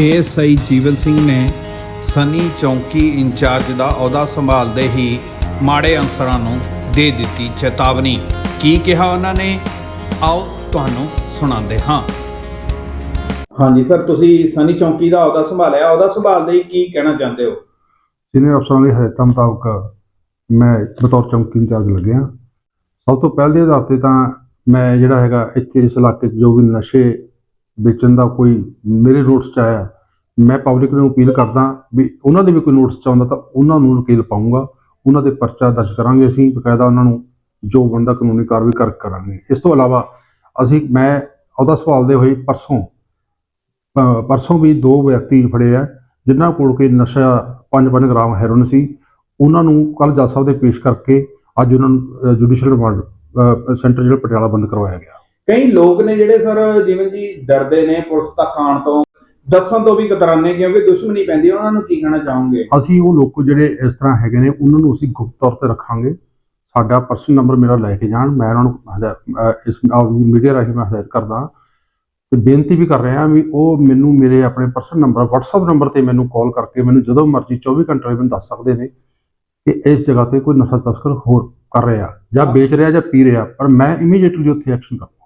ASI ਜੀਵਨ ਸਿੰਘ ਨੇ ਸਨੀ ਚੌਂਕੀ incharge ਦਾ ਅਹੁਦਾ ਸੰਭਾਲਦੇ ਹੀ ਮਾੜੇ ਅਨਸਰਾਂ ਨੂੰ ਦੇ ਦਿੱਤੀ ਚੇਤਾਵਨੀ। ਕੀ ਕਿਹਾ ਉਹਨਾਂ ਨੇ? ਆਓ ਤੁਹਾਨੂੰ ਸੁਣਾਉਂਦੇ ਹਾਂ। ਹਾਂਜੀ ਸਰ ਤੁਸੀਂ ਸਨੀ ਚੌਂਕੀ ਦਾ ਅਹੁਦਾ ਸੰਭਾਲਿਆ। ਉਹਦਾ ਸੰਭਾਲਦੇ ਹੀ ਕੀ ਕਹਿਣਾ ਚਾਹੁੰਦੇ ਹੋ? ਸੀਨੀਅਰ ਅਫਸਰਾਂ ਦੀ ਹਦਾਇਤਾਂ ਮੁਤਾਬਕ ਮੈਂ ਬਤੌਰ ਚੌਂਕੀ ਇੰਚਾਰਜ ਲੱਗਿਆ। ਸਭ ਤੋਂ ਪਹਿਲ ਦੇ ਆਧਾਰ ਤੇ ਤਾਂ ਮੈਂ ਜਿਹੜਾ ਹੈਗਾ ਇੱਥੇ ਇਸ ਇਲਾਕੇ 'ਚ ਜੋ ਵੀ ਨਸ਼ੇ ਵੇਚਣ ਦਾ ਕੋਈ ਮੇਰੇ ਨੋਟਿਸ 'ਚ ਆਇਆ। ਮੈਂ ਪਬਲਿਕ ਨੂੰ ਅਪੀਲ ਕਰਦਾ ਵੀ ਉਹਨਾਂ ਦੇ ਵੀ ਕੋਈ ਨੋਟਿਸ 'ਚ ਆਉਂਦਾ ਤਾਂ ਉਹਨਾਂ ਨੂੰ ਨਕੀਲ ਪਾਉਂਗਾ। ਉਹਨਾਂ ਦੇ ਪਰਚਾ ਦਰਜ ਕਰਾਂਗੇ ਅਸੀਂ, ਬਕਾਇਦਾ ਉਹਨਾਂ ਨੂੰ ਜੋ ਬੰਦਾ ਕਾਨੂੰਨੀ ਕਾਰਵਾਈ ਕਰ, ਕਰਾਂਗੇ। ਇਸ ਤੋਂ ਇਲਾਵਾ ਅਸੀਂ, ਮੈਂ ਉਹਦਾ ਸੰਭਾਲਦੇ ਹੋਏ ਪਰਸੋਂ ਪਰਸੋਂ ਵੀ ਦੋ ਵਿਅਕਤੀ ਫੜੇ ਆ, ਜਿਨ੍ਹਾਂ ਕੋਲ ਕੋਈ ਨਸ਼ਾ 5-5 ਗ੍ਰਾਮ ਹੈਰੋਇਨ ਸੀ। ਉਹਨਾਂ ਨੂੰ ਕੱਲ ਜੱਜ ਸਾਹਿਬ ਦੇ ਪੇਸ਼ ਕਰਕੇ ਅੱਜ ਉਹਨਾਂ ਨੂੰ ਜੁਡੀਸ਼ੀਅਲ ਰਿਮਾਂਡ ਸੈਂਟਰ ਜਿਹੜਾ ਪਟਿਆਲਾ ਬੰਦ ਕਰਵਾਇਆ ਗਿਆ। ਕਈ ਲੋਕ ਨੇ ਜਿਹੜੇ ਸਰ ਜਿਵੇਂ ਜੀ ਡਰਦੇ ਨੇ ਪੁਲਿਸ ਤੱਕ ਆਉਣ ਤੋਂ, ਦੱਸਣ ਤੋਂ ਵੀ ਕਤਰਾਨੇ ਕਿਉਂਕਿ ਦੁਸ਼ਮਣੀ ਪੈਂਦੀ, ਉਹਨਾਂ ਨੂੰ ਕੀ ਕਹਿਣਾ ਚਾਹੋਗੇ? ਅਸੀਂ ਉਹ ਲੋਕ ਜਿਹੜੇ ਇਸ ਤਰ੍ਹਾਂ ਹੈਗੇ ਨੇ, ਉਹਨਾਂ ਨੂੰ ਅਸੀਂ ਗੁਪਤ ਤੌਰ ਤੇ ਰੱਖਾਂਗੇ। ਸਾਡਾ ਪਰਸਨਲ ਨੰਬਰ ਮੇਰਾ ਲੈ ਕੇ ਜਾਣ, ਮੈਂ ਉਹਨਾਂ ਨੂੰ ਇਸ ਮੀਡੀਆ ਰਾਹੀਂ ਮੈਂ ਹਦਾਇਤ ਕਰਦਾ। ਤੇ ਬੇਨਤੀ ਵੀ ਕਰ ਰਿਹਾ ਵੀ ਉਹ ਮੈਨੂੰ ਮੇਰੇ ਆਪਣੇ ਪਰਸਨਲ ਨੰਬਰ WhatsApp ਨੰਬਰ ਤੇ ਮੈਨੂੰ ਕਾਲ ਕਰਕੇ ਮੈਨੂੰ ਜਦੋਂ ਮਰਜ਼ੀ 24 ਘੰਟੇ ਮੈਨੂੰ ਦੱਸ ਸਕਦੇ ਨੇ ਕਿ ਇਸ ਜਗ੍ਹਾ ਤੇ ਕੋਈ ਨਸ਼ਾ ਤਸਕਰ ਹੋਰ ਕਰ ਰਿਹਾ ਜਾਂ ਵੇਚ ਰਿਹਾ ਜਾਂ ਪੀ ਰਿਹਾ, ਪਰ ਮੈਂ ਇਮੀਡੀਏਟਲੀ ਉੱਥੇ ਐਕਸ਼ਨ ਕਰਾਂ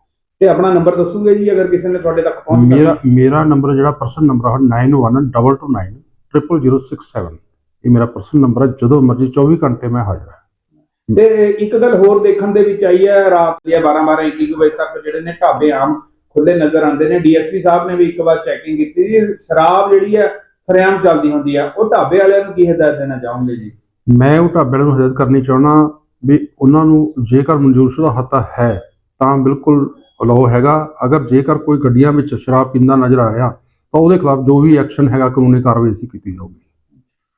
ਤੇ ਆਪਣਾ ਨੰਬਰ ਦੱਸੋਗੇ ਜੀ ਅਗਰ ਕਿਸੇ ਨੇ ਤੁਹਾਡੇ ਤੱਕ ਪਹੁੰਚ ਮੇਰਾ ਮੇਰਾ ਨੰਬਰ ਜਿਹੜਾ ਪਰਸਨਲ ਨੰਬਰ ਹੈ 9122900067 ਇਹ ਮੇਰਾ ਪਰਸਨਲ ਨੰਬਰ ਹੈ ਜਦੋਂ ਮਰਜ਼ੀ 24 ਘੰਟੇ ਮੈਂ ਹਾਜ਼ਰ ਹਾਂ ਤੇ ਇੱਕ ਗੱਲ ਹੋਰ ਦੇਖਣ ਦੇ ਵਿੱਚ ਆਈ ਹੈ ਰਾਤ ਦੇ 12 12 1 1 ਵਜੇ ਤੱਕ ਜਿਹੜੇ ਨੇ ਢਾਬੇ ਆਮ ਖੁੱਲੇ ਨਜ਼ਰ ਆਉਂਦੇ ਨੇ ਡੀਐਸਪੀ ਸਾਹਿਬ ਨੇ ਵੀ ਇੱਕ ਵਾਰ ਚੈਕਿੰਗ ਕੀਤੀ ਜੀ ਸ਼ਰਾਬ ਜਿਹੜੀ ਹੈ ਸਰੇਆਮ ਚੱਲਦੀ ਹੁੰਦੀ ਆ ਉਹ ਢਾਬੇ ਵਾਲਿਆਂ ਨੂੰ ਕੀ ਹਦਾਇਤ ਦੇਣਾ ਚਾਹੋਗੇ ਜੀ ਮੈਂ ਉਹ ਢਾਬੇ ਵਾਲਿਆਂ ਨੂੰ ਹਦਾਇਤ ਕਰਨੀ ਚਾਹੁੰਦਾ ਵੀ ਉਹਨਾਂ ਨੂੰ ਜੇਕਰ ਮਨਜ਼ੂਰਸ਼ੁਦਾ ਹੱਤਾ ਹੈ ਤਾਂ ਬਿਲਕੁਲ ਅਲਾਓ ਹੈਗਾ। ਅਗਰ ਜੇਕਰ ਕੋਈ ਗੱਡੀਆਂ ਵਿੱਚ ਸ਼ਰਾਬ ਪੀਂਦਾ ਨਜ਼ਰ ਆਇਆ ਤਾਂ ਉਹਦੇ ਖਿਲਾਫ ਜੋ ਵੀ ਐਕਸ਼ਨ ਹੈਗਾ ਕਾਨੂੰਨੀ ਕਾਰਵਾਈ ਅਸੀਂ ਕੀਤੀ ਜਾਊਗੀ।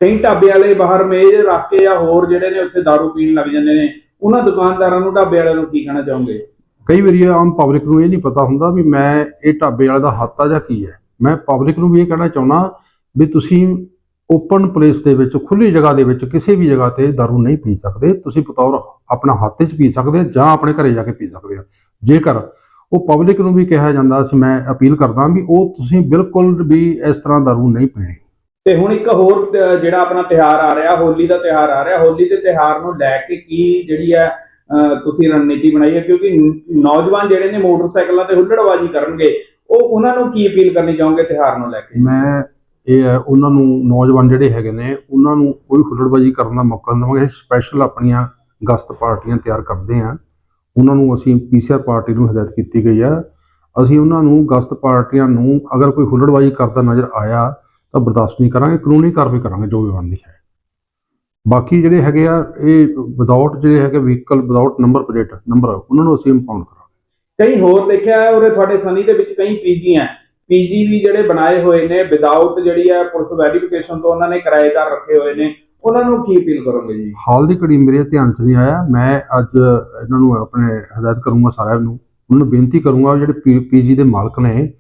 ਕਈ ਢਾਬੇ ਵਾਲੇ ਬਾਹਰ ਮੇਜ਼ ਰੱਖ ਕੇ ਜਾਂ ਹੋਰ ਜਿਹੜੇ ਨੇ ਉੱਥੇ दारू ਪੀਣ ਲੱਗ ਜਾਂਦੇ ਨੇ ਉਹਨਾਂ ਦੁਕਾਨਦਾਰਾਂ ਨੂੰ ਢਾਬੇ ਵਾਲਿਆਂ ਨੂੰ ਕੀ ਕਹਿਣਾ ਚਾਹੋਗੇ? ਕਈ ਵਾਰੀ ਆਮ ਪਬਲਿਕ ਨੂੰ ਇਹ ਨਹੀਂ ਪਤਾ ਹੁੰਦਾ ਵੀ ਮੈਂ ਇਹ ਢਾਬੇ ਵਾਲੇ ਦਾ ਹੱਥ ਆ ਜਾਂ ਕੀ ਹੈ। ਮੈਂ ਪਬਲਿਕ ਨੂੰ ਵੀ ਇਹ ਕਹਿਣਾ ਚਾਹੁੰਦਾ ਵੀ ਤੁਸੀਂ ਓਪਨ ਪਲੇਸ ਦੇ ਵਿੱਚ ਖੁੱਲੀ ਜਗ੍ਹਾ ਦੇ ਵਿੱਚ ਕਿਸੇ ਵੀ ਜਗ੍ਹਾ ਤੇ ਦਾਰੂ ਨਹੀਂ ਪੀ ਸਕਦੇ। ਤੁਸੀਂ ਬਤੌਰ ਆਪਣਾ ਹੱਥ 'ਚ ਪੀ ਸਕਦੇ ਜਾਂ ਆਪਣੇ ਘਰੇ ਜਾ ਕੇ ਪੀ ਸਕਦੇ ਹੋ ਜੇਕਰ ਉਹ ਪਬਲਿਕ ਨੂੰ ਵੀ ਕਿਹਾ ਜਾਂਦਾ ਸੀ ਮੈਂ ਅਪੀਲ ਕਰਦਾ ਵੀ ਉਹ ਤੁਸੀਂ ਬਿਲਕੁਲ ਵੀ ਇਸ ਤਰ੍ਹਾਂ ਦਾਰੂ ਨਹੀਂ ਪੀਣੀ। ਤੇ ਹੁਣ ਇੱਕ ਹੋਰ ਜਿਹੜਾ ਆਪਣਾ ਤਿਹਾਰ ਆ ਰਿਹਾ ਹੋਲੀ ਦਾ ਤਿਹਾਰ ਆ ਰਿਹਾ ਹੋਲੀ ਦੇ ਤਿਹਾਰ ਨੂੰ ਲੈ ਕੇ ਕੀ ਜਿਹੜੀ ਹੈ ਤੁਸੀਂ ਰਣਨੀਤੀ ਬਣਾਈ ਹੈ? ਕਿਉਂਕਿ ਨ- ਨੌਜਵਾਨ ਜਿਹੜੇ ਨੇ ਮੋਟਰਸਾਈਕਲਾਂ ਤੇ ਹੁੱਲੜਬਾਜ਼ੀ ਕਰਨਗੇ ਉਹ ਉਹਨਾਂ ਨੂੰ ਕੀ ਅਪੀਲ ਕਰਨੀ ਚਾਹੋਗੇ ਤਿਹਾਰ ਨੂੰ ਲੈ ਕੇ? ਮੈਂ ਇਹ ਹੈ ਉਹਨਾਂ ਨੂੰ ਨੌਜਵਾਨ ਜਿਹੜੇ ਹੈਗੇ ਨੇ ਉਹਨਾਂ ਨੂੰ ਕੋਈ ਹੁੱਲੜਬਾਜ਼ੀ ਕਰਨ ਦਾ ਮੌਕਾ ਨਹੀਂ ਦੇਵਾਂਗੇ। ਸਪੈਸ਼ਲ ਆਪਣੀਆਂ ਗਸਤ ਪਾਰਟੀਆਂ ਤਿਆਰ ਕਰਦੇ ਆ ਉਹਨਾਂ ਨੂੰ ਅਸੀਂ ਪੀਸੀਆਰ ਪਾਰਟੀ ਨੂੰ ਹਦਾਇਤ ਕੀਤੀ ਗਈ ਆ। ਅਸੀਂ ਉਹਨਾਂ ਨੂੰ ਗਸਤ ਪਾਰਟੀਆਂ ਨੂੰ ਅਗਰ ਕੋਈ ਹੁੱਲੜਬਾਜ਼ੀ ਕਰਦਾ ਨਜ਼ਰ ਆਇਆ ਤਾਂ ਬਰਦਾਸ਼ਤ ਨਹੀਂ ਕਰਾਂਗੇ, ਕਾਨੂੰਨੀ ਕਾਰਵਾਈ ਕਰਾਂਗੇ, ਜੋ ਵੀ ਬਣਦੀ ਹੈ। ਬਾਕੀ ਜਿਹੜੇ ਹੈਗੇ ਆ, ਇਹ ਵਿਦਆਊਟ ਜਿਹੜੇ ਹੈਗੇ vehicle without number plate number ਉਹਨਾਂ ਨੂੰ ਅਸੀਂ ਇੰਪਾਊਂਡ ਕਰਾਂਗੇ। ਕਈ ਹੋਰ ਦੇਖਿਆ ਹੈ, ਉਰੇ ਤੁਹਾਡੇ ਸਨੀ ਦੇ ਵਿੱਚ ਕਈ ਪੀਜੀ ਹੈ। ਪੀਜੀ ਵੀ ਜਿਹੜੇ ਬਣਾਏ ਹੋਏ ਨੇ ਵਿਦਆਊਟ ਜਿਹੜੀ ਆ ਪੁਲਿਸ ਵੈਰੀਫਿਕੇਸ਼ਨ ਤੋਂ ਉਹਨਾਂ ਨੇ ਕਿਰਾਏਦਾਰ ਰੱਖੇ ਹੋਏ ਨੇ। ਉਹਨਾਂ ਨੂੰ ਕੀ ਅਪੀਲ ਕਰੋਗੇ ਜੀ? ਹਾਲ ਦੀ ਘੜੀ ਮੇਰੇ ਧਿਆਨ 'ਚ ਨਹੀਂ ਆਇਆ। ਮੈਂ ਅੱਜ ਇਹਨਾਂ ਨੂੰ ਆਪਣੇ ਹਦਾਇਤ ਕਰੂੰਗਾ ਸਾਰਿਆਂ ਨੂੰ। ਉਹਨਾਂ ਨੂੰ ਬੇਨਤੀ ਕਰੂੰਗਾ ਵੀ ਜਿਹੜੇ ਪੀਜੀ ਦੇ ਮਾਲਕ ਨੇ,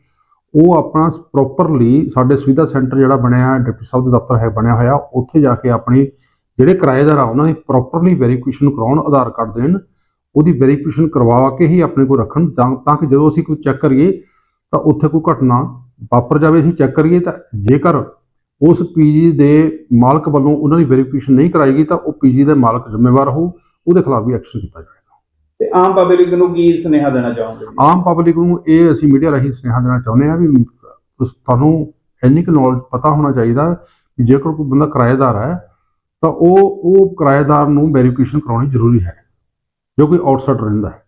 ਉਹ ਆਪਣਾ ਪ੍ਰੋਪਰਲੀ ਸਾਡੇ ਸੁਵਿਧਾ ਸੈਂਟਰ ਜਿਹੜਾ ਬਣਿਆ, ਡਿਪਟੀ ਸਾਹਿਬ ਦਾ ਦਫ਼ਤਰ ਹੈ, ਬਣਿਆ ਹੋਇਆ, ਉੱਥੇ ਜਾ ਕੇ ਆਪਣੀ ਜਿਹੜੇ ਕਿਰਾਏਦਾਰ ਆ, ਉਹਨਾਂ ਦੀ ਪ੍ਰੋਪਰਲੀ ਵੈਰੀਫਿਕੇਸ਼ਨ ਕਰਾਉਣ ਆਧਾਰ ਕਾਰਡ ਦੇਣ, ਉਹਦੀ ਵੈਰੀਫਿਕੇਸ਼ਨ ਕਰਵਾ ਕੇ ਹੀ ਆਪਣੇ ਕੋਲ ਰੱਖਣ, ਤਾਂ ਤਾਂ ਕਿ ਜਦੋਂ ਅਸੀਂ ਕੋਈ ਚੈੱਕ ਕਰੀਏ, ਤਾਂ ਉੱਥੇ ਕੋਈ ਘਟਨਾ ਵਾਪਰ ਜਾਵੇ, ਅਸੀਂ ਚੈੱਕ ਕਰੀਏ, ਤਾਂ ਜੇਕਰ ਉਸ ਪੀਜੀ ਦੇ ਮਾਲਕ ਵੱਲੋਂ ਉਹਨਾਂ ਦੀ ਵੈਰੀਫਿਕੇਸ਼ਨ ਨਹੀਂ ਕਰਾਏਗੀ ਤਾਂ ਉਹ ਪੀਜੀ ਦੇ ਮਾਲਕ ਜ਼ਿੰਮੇਵਾਰ ਹੋਊ ਉਹਦੇ ਖਿਲਾਫ ਵੀ ਐਕਸ਼ਨ ਕੀਤਾ ਜਾਏਗਾ ਤੇ ਆਮ ਪਬਲਿਕ ਨੂੰ ਕੀ ਸੁਨੇਹਾ ਦੇਣਾ ਚਾਹੋਗੇ ਜੀ? ਆਮ ਪਬਲਿਕ ਨੂੰ ਇਹ ਅਸੀਂ ਮੀਡੀਆ ਰਾਹੀਂ ਸੁਨੇਹਾ ਦੇਣਾ ਚਾਹੁੰਦੇ ਹਾਂ ਵੀ ਤੁਹਾਨੂੰ ਇੰਨੀ ਕੁ ਨੌਲੇਜ ਪਤਾ ਹੋਣਾ ਚਾਹੀਦਾ ਕਿ ਜੇਕਰ ਕੋਈ ਬੰਦਾ ਕਿਰਾਏਦਾਰ ਹੈ ਤਾਂ ਉਹ ਉਹ ਕਿਰਾਏਦਾਰ ਨੂੰ ਵੈਰੀਫਿਕੇਸ਼ਨ ਕਰਾਉਣੀ ਜ਼ਰੂਰੀ ਹੈ ਜੋ ਕੋਈ ਆਊਟਸਾਈਡਰ ਰਹਿੰਦਾ ਹੈ